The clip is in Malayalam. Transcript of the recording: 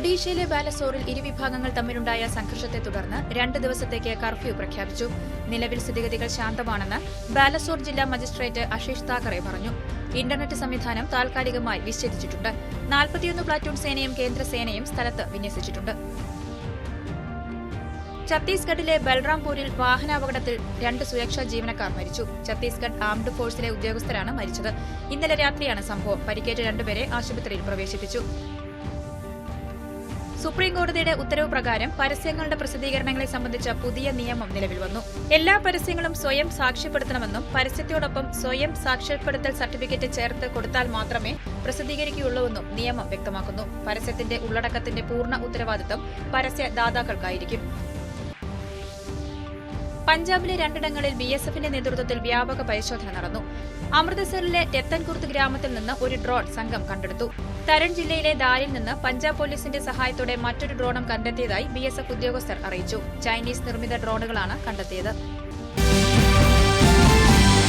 ഒഡീഷയിലെ ബാലസോറിൽ ഇരുവിഭാഗങ്ങൾ തമ്മിലുണ്ടായ സംഘർഷത്തെ തുടർന്ന് രണ്ട് ദിവസത്തേക്ക് കർഫ്യൂ പ്രഖ്യാപിച്ചു. നിലവിൽ സ്ഥിതിഗതികൾ ശാന്തമാണെന്ന് ബാലസോർ ജില്ലാ മജിസ്ട്രേറ്റ് അഷീഷ് താക്കറെ പറഞ്ഞു. ഇന്റർനെറ്റ് സംവിധാനം താൽക്കാലികമായി വിച്ഛേദിച്ചിട്ടുണ്ട്. നാൽപ്പത്തിയൊന്ന് പ്ലാറ്റൂൺ സേനയും കേന്ദ്രസേനയും സ്ഥലത്ത് വിന്യസിച്ചിട്ടുണ്ട്. ഛത്തീസ്ഗഡിലെ ബൽറാംപൂരിൽ വാഹനാപകടത്തിൽ രണ്ട് സുരക്ഷാ ജീവനക്കാർ മരിച്ചു. ഛത്തീസ്ഗഡ് ആംഡ് ഫോഴ്സിലെ ഉദ്യോഗസ്ഥരാണ് മരിച്ചത്. ഇന്നലെ രാത്രിയാണ് സംഭവം. പരിക്കേറ്റ രണ്ടുപേരെ ആശുപത്രിയിൽ പ്രവേശിപ്പിച്ചു. സുപ്രീം കോടതിയുടെ ഉത്തരവ് പ്രകാരം പരസ്യങ്ങളുടെ പ്രസിദ്ധീകരണങ്ങളെ സംബന്ധിച്ച പുതിയ നിയമം നിലവിൽ വന്നു. എല്ലാ പരസ്യങ്ങളും സ്വയം സാക്ഷ്യപ്പെടുത്തണമെന്നും പരസ്യത്തോടൊപ്പം സ്വയം സാക്ഷ്യപ്പെടുത്തൽ സർട്ടിഫിക്കറ്റ് ചേർത്ത് കൊടുത്താൽ മാത്രമേ പ്രസിദ്ധീകരിക്കുകയുള്ളൂവെന്നും നിയമം വ്യക്തമാക്കുന്നു. പരസ്യത്തിന്റെ ഉള്ളടക്കത്തിന്റെ പൂർണ ഉത്തരവാദിത്തം പരസ്യദാതാക്കൾക്കായിരിക്കും. പഞ്ചാബിലെ രണ്ടിടങ്ങളിൽ ബി എസ് എഫിന്റെ നേതൃത്വത്തിൽ വ്യാപക പരിശോധന നടന്നു. അമൃത്സറിലെ രത്തൻകുർത്ത് ഗ്രാമത്തിൽ നിന്ന് ഒരു ഡ്രോൺ സംഘം കണ്ടെടുത്തു. തരൺ ജില്ലയിലെ ദാലിൽ നിന്ന് പഞ്ചാബ് പോലീസിന്റെ സഹായത്തോടെ മറ്റൊരു ഡ്രോണും കണ്ടെത്തിയതായി ബി ഉദ്യോഗസ്ഥർ അറിയിച്ചു. ചൈനീസ് നിർമ്മിത ഡ്രോണുകളാണ് കണ്ടെത്തിയത്.